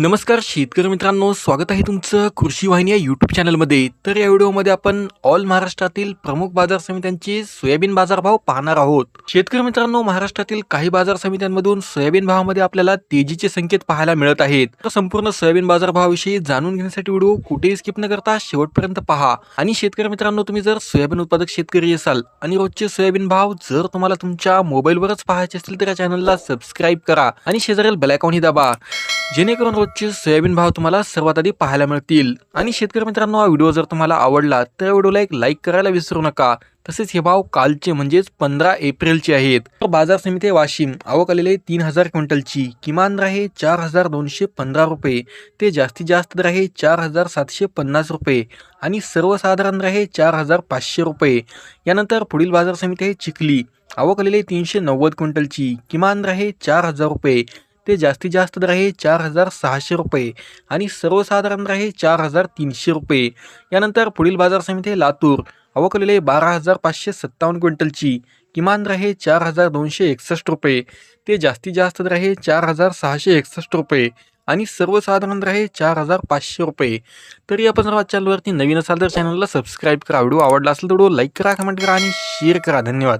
नमस्कार शेतकरी मित्रांनो स्वागत आहे तुमचं कृषी वाहिनी या यूट्यूब चॅनलमध्ये तर या व्हिडिओमध्ये आपण ऑल महाराष्ट्रातील प्रमुख बाजार समित्यांचे सोयाबीन बाजारभाव पाहणार आहोत. शेतकरी मित्रांनो महाराष्ट्रातील काही बाजार समित्यांमधून सोयाबीन भावामध्ये आपल्याला तेजीचे संकेत पाहायला मिळत आहेत. तर संपूर्ण सोयाबीन बाजारभावाविषयी जाणून घेण्यासाठी व्हिडिओ कुठेही स्किप न करता शेवटपर्यंत पहा. आणि शेतकरी मित्रांनो तुम्ही जर सोयाबीन उत्पादक शेतकरी असाल आणि रोजचे सोयाबीन भाव जर तुम्हाला तुमच्या मोबाईलवरच पाहायचे असतील तर या चॅनलला सबस्क्राईब करा आणि शेजारील बेलायकॉनही दाबा. जेणेकरून रोजचे सोयाबीन भाव तुम्हाला सर्वात आधी पाहायला मिळतील. आणि शेतकरी मित्रांनो हा व्हिडिओ जर तुम्हाला आवडला तर व्हिडिओला एक लाईक करायला विसरू नका. तसेच हे भाव कालचे म्हणजेच पंधरा एप्रिलचे आहेत. तर बाजार समिती वाशिम. आवक आलेले तीन हजार क्विंटलची. किमान दर आहे चार हजार दोनशे पंधरा रुपये. ते जास्तीत जास्त दर आहे चार हजार सातशे पन्नास रुपये. आणि सर्वसाधारण दर आहे चार हजार पाचशे रुपये. यानंतर पुढील बाजार समिती आहे चिखली. आवक आलेले तीनशे नव्वद क्विंटलची. किमान दर आहे चार हजार रुपये. ते जास्तीत जास्त दर आहे चार हजार सहाशे रुपये आणि सर्वसाधारण दर आहे चार हजार तीनशे रुपये यानंतर पुढील बाजार समिती आहे लातूर अवकलेले बारा हजार पाचशे सत्तावन्न क्विंटलची किमान दर आहे चार हजार दोनशे एकसष्ट रुपये ते जास्तीत जास्त दर आहे चार हजार सहाशे एकसष्ट रुपये आणि सर्वसाधारण दर आहे चार हजार पाचशे रुपये तरी आपण जर चॅनलवरती नवीन असाल तर चॅनलला सबस्क्राईब करा व्हिडिओ आवडला असेल तर व्हिडिओ लाईक करा कमेंट करा आणि शेअर करा धन्यवाद